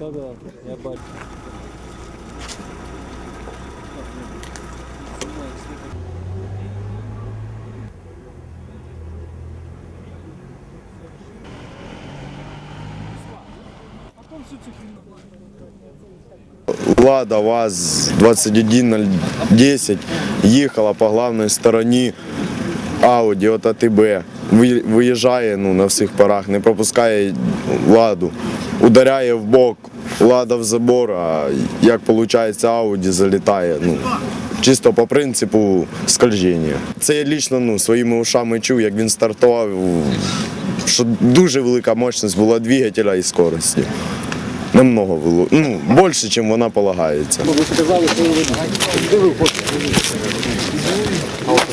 Да-да, я бачу. Лада ВАЗ-2110 їхала по главній стороні Ауді от АТБ. Ви- Виїжджає ну, на всіх парах, не пропускає ладу, ударяє в бок, лада в забор, а як виходить, Ауді залітає. Ну, чисто по принципу скольження. Це я лічно ну, своїми ушами чув, як він стартував, що дуже велика мощність була двигателя і скорості. Намного було. Ну, більше, ніж вона полагається. Ви сказали, що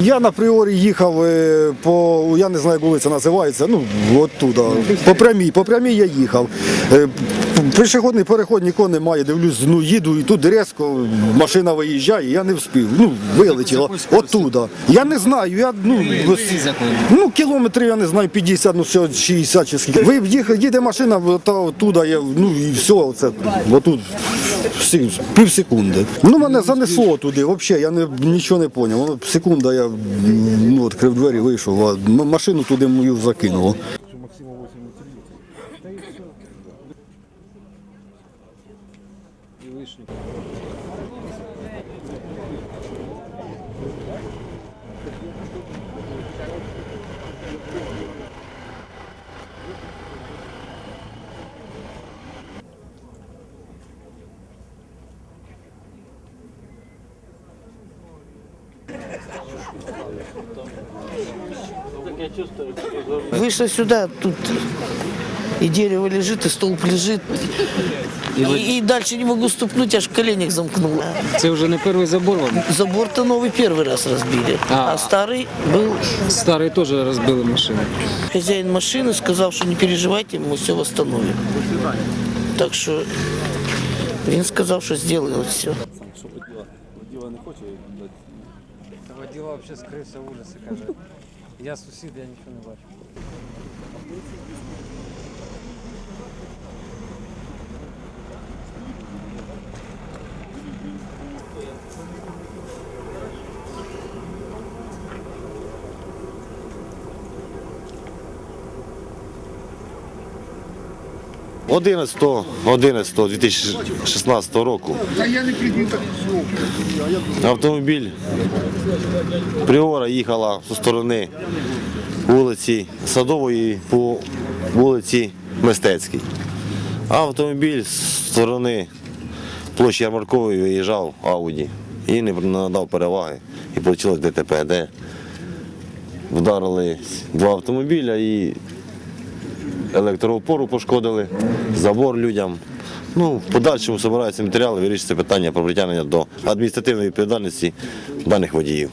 Я на пріорі їхав е, по, я не знаю, як вулиця називається, ну, оттуда, по прямій, по прямій я їхав. Пішохідний переход нікого немає, дивлюсь, ну їду і тут різко машина виїжджає, я не вспів. Ну, вилетіла оттуда. Я не знаю, я ну, ну кілометрів, я не знаю, 50, ну все, 60 чи скільки. Ви їде машина, та оттуда я, ну і все, оце, отут, пів секунди. Ну, мене занесло туди, взагалі, я не, нічого не зрозумів. Секунда, я ну, відкрив двері, вийшов, а машину туди мою закинуло. і вишні. Сюда, тут и дерево лежит, и столб лежит. И, и дальше не могу ступнуть, аж в коленях замкнуло. Це вже не перший забор вам. Забор-то новый первый раз разбили, А. а старый был Старий теж розбили машину. хозяин машины, сказал, что не переживайте, мы все восстановим. Так что він сказав, що зробили все. Водила взагалі скрився в ужасі, каже. Я сусід, я нічого не бачу. – 11 11 2016 року автомобіль Пріора їхала зі сторони вулиці Садової по вулиці Мистецькій. Автомобіль з сторони площі Ярмаркової виїжджав Ауді і не надав переваги. І вийшло ДТП, де вдарили два автомобіля і електроопору пошкодили, забор людям. Ну, в подальшому збираються матеріали, вирішується питання про притягнення до адміністративної відповідальності даних водіїв.